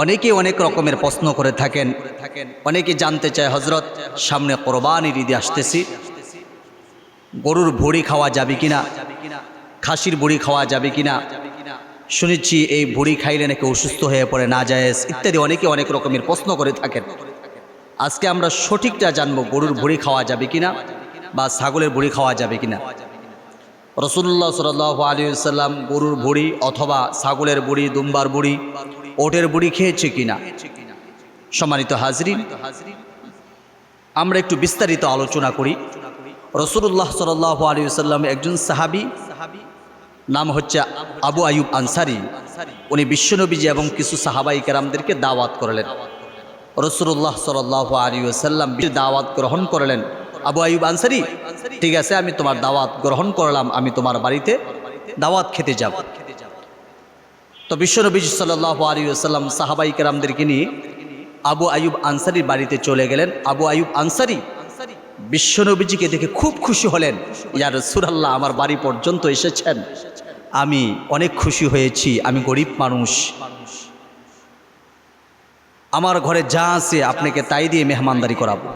অনেকে অনেক রকমের প্রশ্ন করে থাকেন। অনেকে জানতে চায় হজরত সামনে কোরবানির ঈদে আসতেছি। গরুর ভুড়ি খাওয়া যাবে কিনা? খাসির বুড়ি খাওয়া যাবে কিনা? শুনেছি, এই ভুড়ি খাইলে নাকি অসুস্থ হয়ে পড়ে, না যায়। ইত্যাদি অনেকে অনেক রকমের প্রশ্ন করে থাকেন। আজকে আমরা সঠিকটা জানব, গরুর ভুড়ি খাওয়া যাবে কিনা বা ছাগলের ভুড়ি খাওয়া যাবে কিনা। রসুল্লাহ সাল আলী সাল্লাম গরুর বুড়ি অথবা ছাগলের বুড়ি দুম্বার বুড়ি ওটের বুড়ি খেয়েছে কিনা? সম্মানিত হাজরিন, আমরা একটু বিস্তারিত আলোচনা করি। রসুল্লাহ সাল আলী সাল্লাম একজন সাহাবি, নাম হচ্ছে আবু আয়ুব আনসারি। উনি বিশ্বনবীজি এবং কিছু সাহাবাই কেরামদেরকে দাওয়াত করলেন। রসুল্লাহ সাল আলী সাল্লাম দাওয়াত গ্রহণ করলেন। আবু আয়ুব আনসারি, ঠিক আছে, আমি তোমার দাওয়াত গ্রহণ করলাম, আমি তোমার বাড়িতে দাওয়াত খেতে যাব। তো বিশ্বনবীজ সাল্লাহ আলী সাল্লাম সাহাবাই কেরামদেরকে নিয়ে আবু আয়ুব আনসারির বাড়িতে চলে গেলেন। আবু আয়ুব আনসারি বিশ্বনবীজিকে দেখে খুব খুশি হলেন ইয়ার সুরাল্লাহ আমার বাড়ি পর্যন্ত এসেছেন। আমি অনেক খুশি হয়েছি, আমি গরিব মানুষ। আমার ঘরে যা আছে আপনাকে তাই দিয়ে মেহমানদারি করাবো।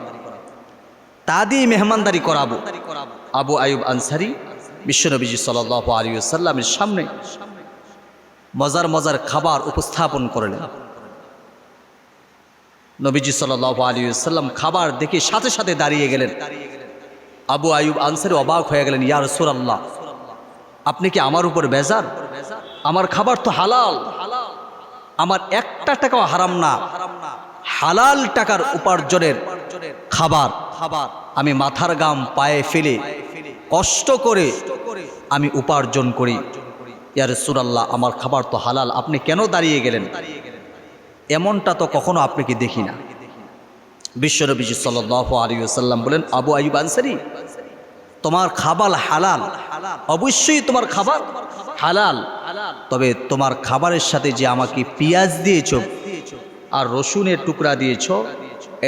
তা দিয়ে মেহমানদারি করাবো। আবু আয়ুব আনসারি বিশ্বনবীজি সাল আলী সাল্লামের সামনে মজার মজার খাবার উপস্থাপন করলেন। নবীজি সাল আলী সাল্লাম খাবার দেখে সাথে সাথে দাঁড়িয়ে গেলেন। আবু আয়ুব আনসারি অবাক হয়ে গেলেন, ইয়া রসুল আল্লাহ আপনি কি আমার উপর বেজার? আমার খাবার তো হালাল। আমার একটা টাকাও হারাম না। হালাল টাকার উপার্জনের খাবার খাবার আমি মাথার গাম পায়ে ফেলে কষ্ট করে আমি উপার্জন করি। ইয়ার সুরাল্লাহ আমার খাবার তো হালাল, আপনি কেন দাঁড়িয়ে গেলেন? এমনটা তো কখনো আপনাকে দেখি না। বিশ্বনবীজি সাল আলী সাল্লাম বলেন, আবু আয়ুব আনসারি, তোমার খাবার হালাল, অবশ্যই তোমার খাবার হালাল, তবে তোমার খাবারের সাথে যে আমাকে পেঁয়াজ দিয়েছ আর রসুনের টুকরা দিয়েছ,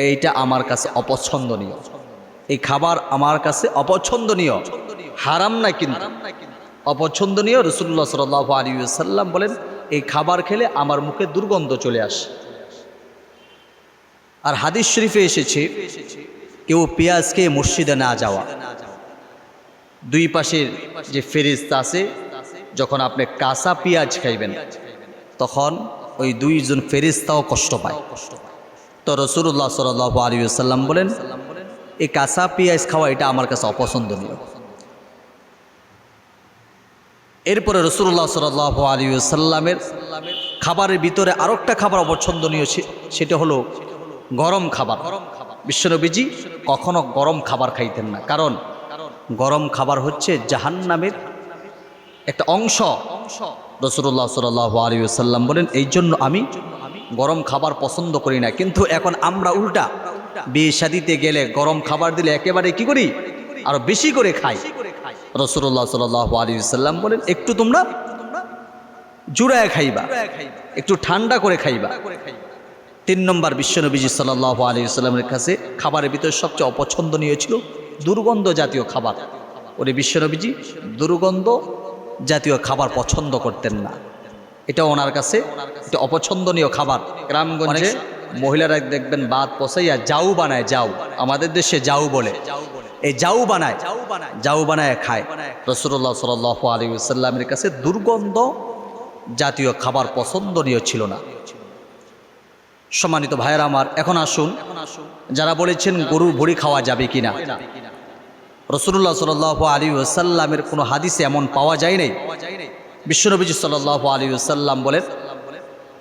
এইটা আমার কাছে অপছন্দনীয়। এই খাবার আমার কাছে অপছন্দনীয়। হারাম না কিন্তু। অপছন্দনীয় রসুল্লাহ সাল আলী সাল্লাম বলেন, এই খাবার খেলে আমার মুখে দুর্গন্ধ চলে আসে। আর হাদিস শরীফে এসেছে, কেউ পেঁয়াজ খেয়ে মসজিদে না যাওয়া। দুই পাশের যে ফেরিস্তা আছে, যখন আপনি কাঁচা পেঁয়াজ খাইবেন, তখন ওই দুইজন ফেরিস্তাও কষ্ট পায়। তো রসুল্লাহ সাল আলী সাল্লাম বলেন, এই কাঁচা পেঁয়াজ খাওয়া এটা আমার কাছে অপছন্দনীয়। এরপরে রসুল্লাহ সাল আলী সাল্লামের খাবারের ভিতরে আরও একটা খাবার অপছন্দনীয় সেটা হলো গরম খাবার। গরম খাবার বিশ্বনবীজি কখনো গরম খাবার খাইতেন না। কারণ গরম খাবার হচ্ছে জাহান্নামের একটা অংশ। অংশ রসুল্লাহ সাল আলী সাল্লাম বলেন, এই জন্য আমি গরম খাবার পছন্দ করি না। কিন্তু এখন আমরা উল্টা, বিয়ে শাদিতে গেলে গরম খাবার দিলে একেবারে কি করি? আরও বেশি করে খাই। রসুল্লাহ সাল আলী সাল্লাম বলেন একটু তোমরা জুড়ায় খাইবা একটু ঠান্ডা করে খাইবা। তিন নম্বর বিশ্বনবীজি সাল্লাহ আলী সাল্লামের কাছে খাবারের ভিতরে সবচেয়ে অপছন্দনীয় ছিল দুর্গন্ধ জাতীয় খাবার। ওরে বিশ্বনবীজি দুর্গন্ধ জাতীয় খাবার পছন্দ করতেন না। এটা ওনার কাছে এটা অপছন্দনীয় খাবার। গ্রামগঞ্জে মহিলারা দেখবেন বাদ পচাইয়া যাও বানায় যাও আমাদের দেশে যাও বলে। এই যাও বানায় যাও বানায় খায়। রসুল্লাহ সাল আলী সাল্লামের কাছে দুর্গন্ধ জাতীয় খাবার পছন্দনীয় ছিল না। সম্মানিত ভাইয়ের আমার, এখন আসুন, যারা বলেছেন গরুর ভুড়ি খাওয়া যাবে কিনা। রসুল্লাহ সাল আলী সাল্লামের কোনো হাদিসে এমন পাওয়া যায় নাই। বিশ্বনবীজি সাল আলী সাল্লাম বলেন,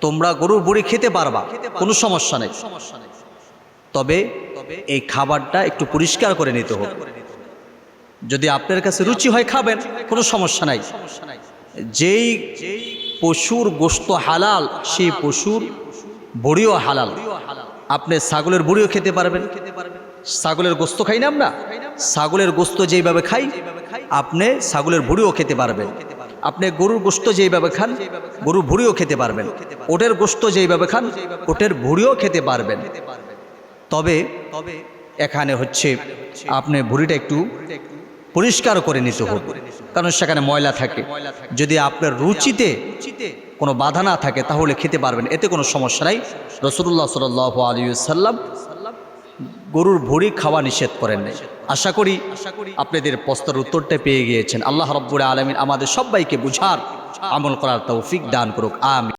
তোমরা গরুর বুড়ি খেতে পারবা, কোনো সমস্যা নেই সমস্যা নেই। তবে এই খাবারটা একটু পরিষ্কার করে নিতে হবে। যদি আপনার কাছে রুচি হয় খাবেন, কোনো সমস্যা নাই। যেই পশুর গোস্ত হালাল, সেই পশুর বড়িও হালাল। আপনি ছাগলের বড়িও খেতে পারবেন। ছাগলের গোস্ত খাই না আমরা। ছাগলের গোস্ত যেইভাবে খাই, আপনি ছাগলের ভুড়িও খেতে পারবেন। আপনি গরুর গোস্ত যেইভাবে খান, গরুর ভুড়িও খেতে পারবেন। ওটের গোস্ত যেইভাবে খান, ওটের ভুড়িও খেতে পারবেন। তবে তবে এখানে হচ্ছে আপনি ভুড়িটা একটু পরিষ্কার করে নিতে হবে। কারণ সেখানে ময়লা থাকে। যদি আপনার রুচিতে কোনো বাধা না থাকে, তাহলে খেতে পারবেন। এতে কোনো সমস্যা নাই। রসুল্লাহ সাল আলী সাল্লাম গরুর ভুড়ি খাওয়া নিষেধ করেন নাই। আশা করি আপনাদের প্রশ্নের উত্তরটা পেয়ে গিয়েছেন। আল্লাহ রব্বুর আলমিন আমাদের সবাইকে বুঝার, আমল করার তৌফিক দান করুক। আমি